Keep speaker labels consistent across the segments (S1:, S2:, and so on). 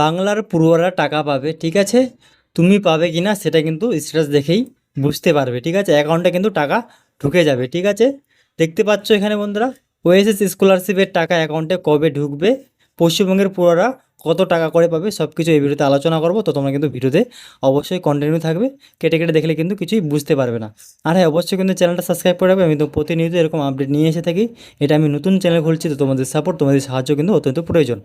S1: বাংলার পড়ুয়ারা টাকা পাবে, ঠিক আছে? তুমি পাবে কি না সেটা কিন্তু স্ট্যাটাস দেখেই বুঝতে পারবে, ঠিক আছে? অ্যাকাউন্টে কিন্তু টাকা ঢুকে যাবে, ঠিক আছে? দেখতে পাচ্ছ এখানে বন্ধুরা ওএসএস স্কলারশিপের টাকা অ্যাকাউন্টে কবে ঢুকবে? পশ্চিমবঙ্গের পড়ুয়ারা কত টাকা করে পাবে সব কিছু এই ভিডিওতে আলোচনা করব। তো তোমরা কিন্তু ভিডিওতে অবশ্যই কন্টিনিউ থাকবে। কেটে কেটে দেখলে কিন্তু কিছুই বুঝতে পারবে না। আর হ্যাঁ অবশ্যই কিন্তু চ্যানেলটা সাবস্ক্রাইব করে রাখবে। আমি তো প্রতিনিয়ত এরকম আপডেট নিয়ে এসে থাকি। এটা আমি নতুন চ্যানেল খুলছি, তো তোমাদের সাপোর্ট তোমাদের সাহায্য কিন্তু অত্যন্ত প্রয়োজন।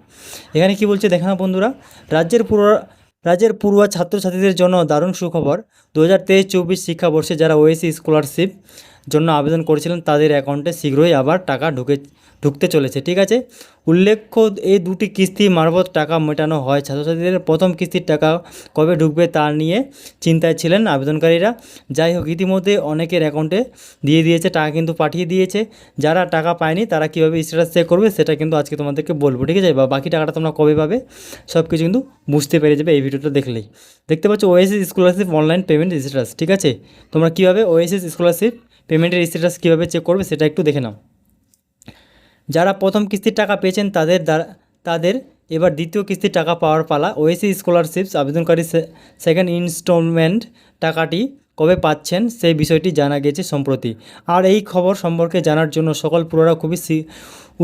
S1: এখানে কি বলছে দেখা না বন্ধুরা, রাজ্যের পুরো, রাজ্যের পড়ুয়া ছাত্রছাত্রীদের জন্য দারুণ সুখবর। দু হাজার তেইশ চব্বিশ শিক্ষাবর্ষে যারা ওএসি স্কলারশিপ জন্য আবেদন করেছিলেন, তাদের অ্যাকাউন্টে শীঘ্রই আবার টাকা ঢুকে ঢুকতে চলেছে, ঠিক আছে? উল্লেখ্য এই দুটি কিস্তি মারফত টাকা মেটানো হয়। ছাত্রছাত্রীদের প্রথম কিস্তির টাকা কবে ঢুকবে তা নিয়ে চিন্তায় ছিলেন আবেদনকারীরা। যাই হোক, ইতিমধ্যে অনেকের অ্যাকাউন্টে দিয়ে দিয়েছে, টাকা কিন্তু পাঠিয়ে দিয়েছে। যারা টাকা পায়নি, তারা কীভাবে স্ট্যাটাস চেক করবে সেটা কিন্তু আজকে তোমাদেরকে বলব, ঠিক আছে? বা বাকি টাকাটা তোমরা কবে পাবে সব কিছু কিন্তু বুঝতে পেরে যাবে এই ভিডিওটা দেখলেই। দেখতে পাচ্ছ OSS scholarship online payment status ঠিক আছে? তোমরা কীভাবে ওএসএস স্কলারশিপ পেমেন্টের স্ট্যাটাস কীভাবে চেক করবে সেটা একটু দেখে নাও। যারা প্রথম কিস্তির টাকা পেয়েছেন তাদের তাদের এবার দ্বিতীয় কিস্তির টাকা পাওয়ার পালা। ওএসি স্কলারশিপস আবেদনকারী সেকেন্ড ইনস্টলমেন্ট টাকাটি কবে পাচ্ছেন সেই বিষয়টি জানা গেছে সম্প্রতি। আর এই খবর সম্পর্কে জানার জন্য সকল পুরোরা খুবই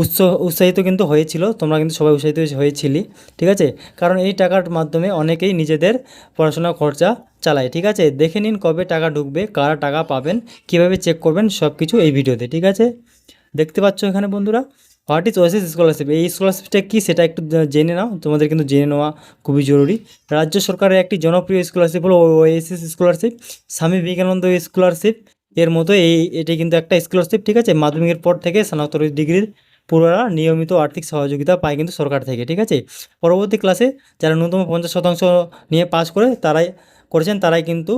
S1: উৎস, উৎসাহিত কিন্তু হয়েছিল। তোমরা কিন্তু সবাই উৎসাহিত হয়েছিলি, ঠিক আছে? কারণ এই টাকার মাধ্যমে অনেকেই নিজেদের পড়াশোনা খরচা চালায়, ঠিক আছে? দেখে নিন কবে টাকা ঢুকবে, কারা টাকা পাবেন, কীভাবে চেক করবেন সব কিছু এই ভিডিওতে, ঠিক আছে? দেখতে পাচ্ছ এখানে বন্ধুরা? হোয়াট ইজ ওএসএস স্কলারশিপ এই স্কলারশিপটা কী? সেটা একটু জেনে নাও। তোমাদের কিন্তু জেনে নেওয়া খুবই জরুরি। রাজ্য সরকারের একটি জনপ্রিয় স্কলারশিপ হলো OSS scholarship Swami Vivekananda scholarship এর মতো এই, এটি কিন্তু একটা স্কলারশিপ ঠিক আছে? মাধ্যমিকের পর থেকে স্নাতক ডিগ্রির পুরোরা নিয়মিত আর্থিক সহযোগিতা পায় কিন্তু সরকার থেকে, ঠিক আছে? পরবর্তী ক্লাসে যারা ন্যূনতম পঞ্চাশ শতাংশ নিয়ে পাস করে, তারাই করেছেন, তারাই কিন্তু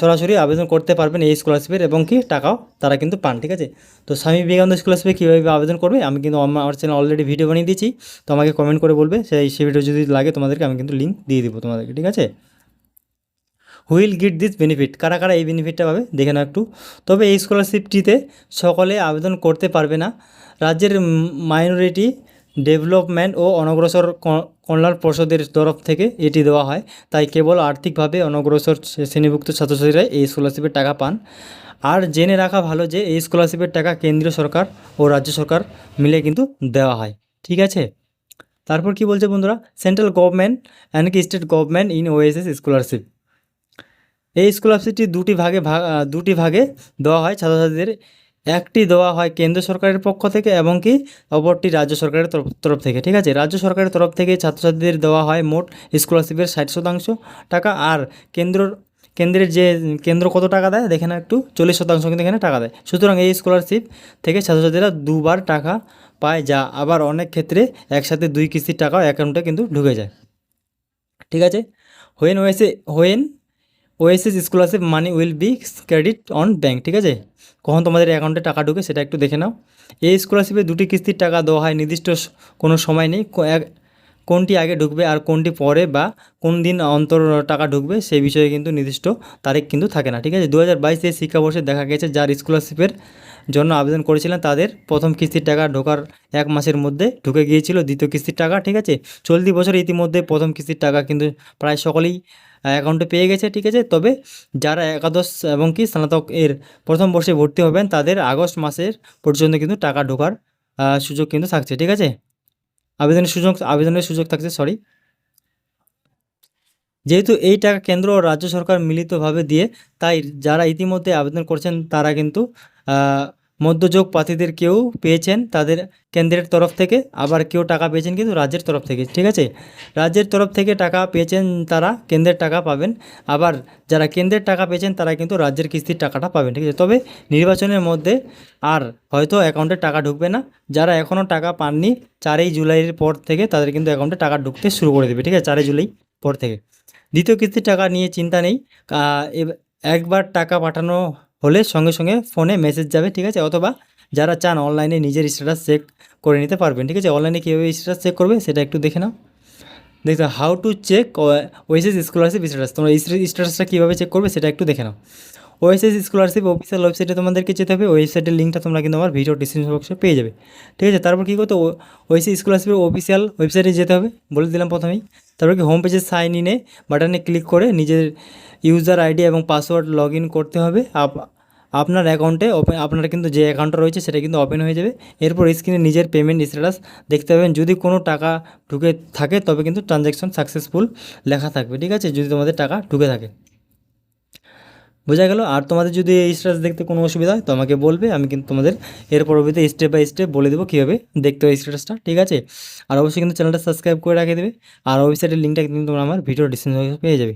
S1: সরাসরি আবেদন করতে পারবেন এই স্কলারশিপের এবং কি টাকাও তারা কিন্তু পান, ঠিক আছে? তো স্বামী বিবেকানন্দ স্কলারশিপে কীভাবে আবেদন করবে? আমি কিন্তু আমার চ্যানেল অলরেডি ভিডিও বানিয়ে দিয়েছি, তো আমাকে কমেন্ট করে বলবে, সেই সেই ভিডিও যদি লাগে তোমাদেরকে আমি কিন্তু লিঙ্ক দিয়ে দিব তোমাদেরকে, ঠিক আছে? হুইল গিট দিস বেনিফিট কারা কারা এই বেনিফিটটা পাবে? দেখে নাও একটু। তবে এই স্কলারশিপটিতে সকলে আবেদন করতে পারবে না। রাজ্যের মাইনরিটি ডেভেলপমেন্ট ও অনগ্রসর কল্যাণ পর্ষদের তরফ থেকে এটি দেওয়া হয়। তাই কেবল আর্থিকভাবে অনগ্রসর শ্রেণীভুক্ত ছাত্রছাত্রীরা এই স্কলারশিপের টাকা পান। আর জেনে রাখা ভালো যে এই স্কলারশিপের টাকা কেন্দ্রীয় সরকার ও রাজ্য সরকার মিলে কিন্তু দেওয়া হয়। ঠিক আছে? তারপর কি বলছে বন্ধুরা? সেন্ট্রাল গভর্নমেন্ট অ্যান্ড কি state government in OSS scholarship এই স্কলারশিপটি দুটি ভাগে ভাগ দুটি ভাগে দেওয়া হয় ছাত্রছাত্রীদের। একটি দেওয়া হয় কেন্দ্র সরকারের পক্ষ থেকে এবং কি অপরটি রাজ্য সরকারের তরফ থেকে, ঠিক আছে? রাজ্য সরকারের তরফ থেকে ছাত্রছাত্রীদের দেওয়া হয় মোট স্কলারশিপের ষাট শতাংশ টাকা আর কেন্দ্র কেন্দ্রের যে কেন্দ্র কত টাকা দেয়? দেখে না একটু, চল্লিশ শতাংশ কিন্তু এখানে টাকা দেয়। সুতরাং এই স্কলারশিপ থেকে ছাত্রছাত্রীরা দুবার টাকা পায় যা আবার অনেক ক্ষেত্রে একসাথে দুই কিস্তির টাকা অ্যাকাউন্টে কিন্তু ঢুকে যায়। ঠিক আছে? When OSS when OSS scholarship money will be credit on bank ঠিক আছে? কখন তোমাদের অ্যাকাউন্টে টাকা ঢুকে সেটা একটু দেখে নাও। এই স্কলারশিপে দুটি কিস্তির টাকা দেওয়া হয়, নির্দিষ্ট কোনো সময় নেই কোনটি আগে ঢুকবে আর কোনটি পরে বা কোন দিন অন্তর টাকা ঢুকবে সেই বিষয়ে কিন্তু নির্দিষ্ট তারিখ কিন্তু থাকে না, ঠিক আছে? দু হাজার বাইশে শিক্ষাবর্ষে দেখা গেছে যার স্কলারশিপের জন্য আবেদন করেছিলেন, তাদের প্রথম কিস্তির টাকা ঢোকার এক মাসের মধ্যে ঢুকে গিয়েছিল, দ্বিতীয় কিস্তির টাকা, ঠিক আছে? চলতি বছর ইতিমধ্যে প্রথম কিস্তির টাকা কিন্তু প্রায় সকলেই অ্যাকাউন্টে পেয়ে গেছে, ঠিক আছে? তবে যারা একাদশ এবং কি স্নাতক এর প্রথম বর্ষে ভর্তি হবেন, তাদের আগস্ট মাসের পর্যন্ত কিন্তু টাকা ঢোকার সুযোগ কিন্তু থাকছে, ঠিক আছে? আবেদনের সুযোগ আবেদনের সুযোগ থাকছে সরি যেহেতু এই টাকা কেন্দ্র ও রাজ্য সরকার মিলিতভাবে দিয়ে, তাই যারা ইতিমধ্যে আবেদন করছেন, তারা কিন্তু মধ্যযোগ প্রার্থীদের কেউ পেয়েছেন তাদের কেন্দ্রের তরফ থেকে, আবার কেউ টাকা পেয়েছেন কিন্তু রাজ্যের তরফ থেকে, ঠিক আছে? রাজ্যের তরফ থেকে টাকা পেয়েছেন তারা, কেন্দ্রের টাকা পাবেন, আবার যারা কেন্দ্রের টাকা পেয়েছেন তারা কিন্তু রাজ্যের কিস্তির টাকাটা পাবেন, ঠিক আছে? তবে নির্বাচনের মধ্যে আর হয়তো অ্যাকাউন্টে টাকা ঢুকবে না, যারা এখনও টাকা পাননি, চারই জুলাইয়ের পর থেকে তাদের কিন্তু অ্যাকাউন্টে টাকা ঢুকতে শুরু করে দেবে, ঠিক আছে? চারই জুলাই পর থেকে। দ্বিতীয় কিস্তির টাকা নিয়ে চিন্তা নেই একবার টাকা পাঠানো হলে সঙ্গে সঙ্গে ফোনে মেসেজ যাবে, ঠিক আছে? অথবা যারা চান অনলাইনে নিজের স্ট্যাটাস চেক করে নিতে পারবেন, ঠিক আছে? অনলাইনে কীভাবে স্ট্যাটাস চেক করবে সেটা একটু দেখে নাও। দেখো how to check OSS scholarship status তোমরা স্ট্যাটাসটা কীভাবে চেক করবে সেটা একটু দেখে নাও। ওএসএস স্কলারশিপ অফিসিয়াল ওয়েবসাইটে তোমাদেরকে যেতে হবে। ওয়েবসাইটের লিঙ্কটা তোমরা কিন্তু আমার ভিডিও ডিসক্রিপশন বক্সে পেয়ে যাবে। ঠিক আছে, তারপর কী করতে ওএসএস স্কলারশিপের অফিসিয়াল ওয়েবসাইটে যেতে হবে, বলে দিলাম প্রথমেই। তারপর কি? হোম পেজে সাইন ইনে বাটনে ক্লিক করে নিজের ইউজার আইডি এবং পাসওয়ার্ড লগ করতে হবে। আপ- আপনার অ্যাকাউন্টে ওপেন আপনার কিন্তু যে অ্যাকাউন্টটা রয়েছে সেটা কিন্তু ওপেন হয়ে যাবে। এরপর স্ক্রিনে নিজের পেমেন্ট স্ট্যাটাস দেখতে পাবেন। যদি কোনো টাকা ঢুকে থাকে, তবে কিন্তু ট্রানজ্যাকশন সাকসেসফুল লেখা থাকবে। ঠিক আছে? যদি তোমাদের টাকা ঢুকে থাকে। বোঝা গেল। আর তোমাদের যদি এই স্ট্যাটাস দেখতে কোনো অসুবিধা হয়, তো আমাকে বলবে, আমি কিন্তু তোমাদের এর পরবর্তীতে স্টেপ বাই স্টেপ বলে দেবো কীভাবে দেখতে হবে স্ট্যাটাসটা ঠিক আছে? আর অবশ্যই কিন্তু চ্যানেলটা সাবস্ক্রাইব করে রাখে দেবে। আর ওয়েবসাইটের লিঙ্কটা কিন্তু তোমরা আমার ভিডিও ডিসক্রিপশনে পেয়ে যাবে।